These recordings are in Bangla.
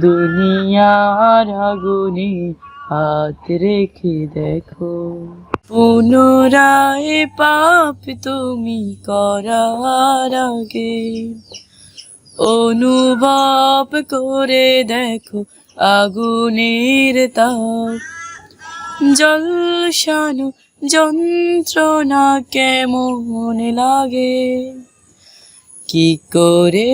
দুনিয়ার আগুনে হাত রেখে দেখো। পুনরায় পাপ তুমি করার আগে অনুভব করে দেখো আগুনের তাপ। জলসানো যন্ত্রণা কেমন লাগে? কি করে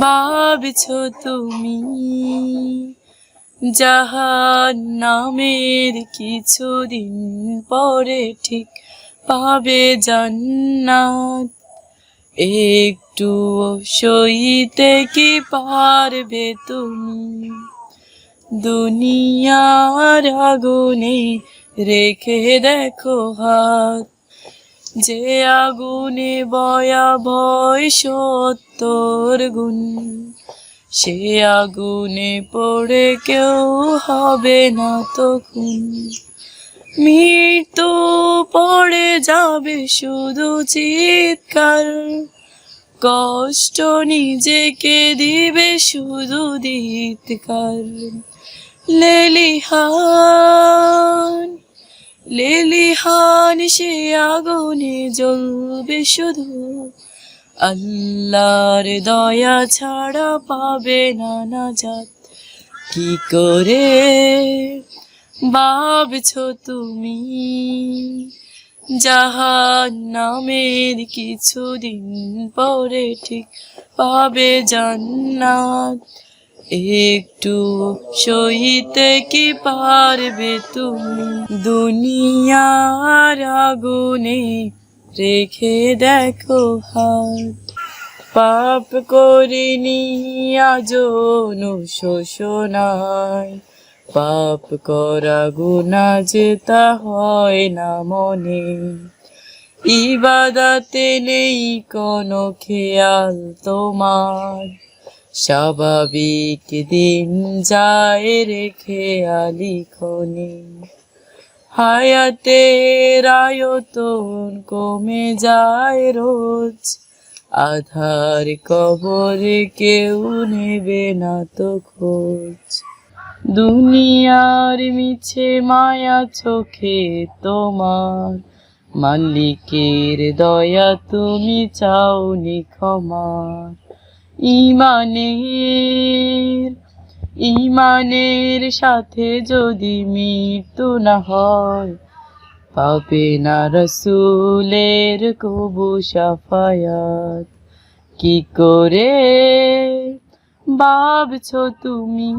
ভাবছ তুমি জাহান নামের কিছুদিন পরে ঠিক পাবে জান্নাত। একটু সইতে কি পারবে তুমি? দুনিয়ার আগুনে রেখে দেখো হাত। যে আগুনে বয়া ভয় সত্তর গুণ, সে আগুনে পড়ে কেউ হবে না তখন। মৃত্যু পড়ে যাবে শুধু চিৎকার, কষ্ট নিজেকে দিবে শুধু দিতকার লেলিহান লেলিহান সে আগুনে জ্বলবে শুধু। আল্লাহর দয়া ছাড়া পাবে না নাজাত কি করে ভাবছ তুমি? জাহান নামের কিছুদিন পরে ঠিক পাবে জান্নাত। একটু সইতে কি পারবে তুমি? দুনিয়ার আগুনে রেখে দেখো হাত। পাপ করিনি আজ শোষণায় পাপ করা গুণা যেতা হয় না মনে। ইবাদাতে নেই কোনো খেয়াল তোমার। স্বাভাবিক দিন যায় রেখে আলিখনে হায়াতের আয়তন কমে যায় রোজ। আধার কবরে কেউ নেবে না তো খোঁজ। দুনিয়ার মিছে মায়া চোখে তোমার। মালিকের দয়া তুমি চাওনি ক্ষমার ইমানের ইমানের সাথে যদি মৃত্যু না হয় পাবে না রসুলের কবু সাফায়াত। কি করে ভাবছ তুমি?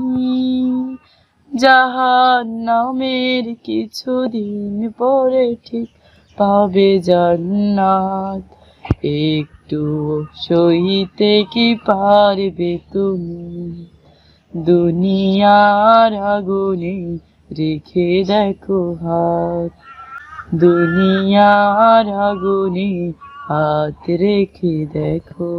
জাহান নামের কিছুদিন পরে ঠিক পাবে জান্নাত। একটু সইতে কি পারবে তুমি? দুনিয়ার আগুনে রেখে দেখো হাত। দুনিয়ার আগুনে হাত রেখে দেখো।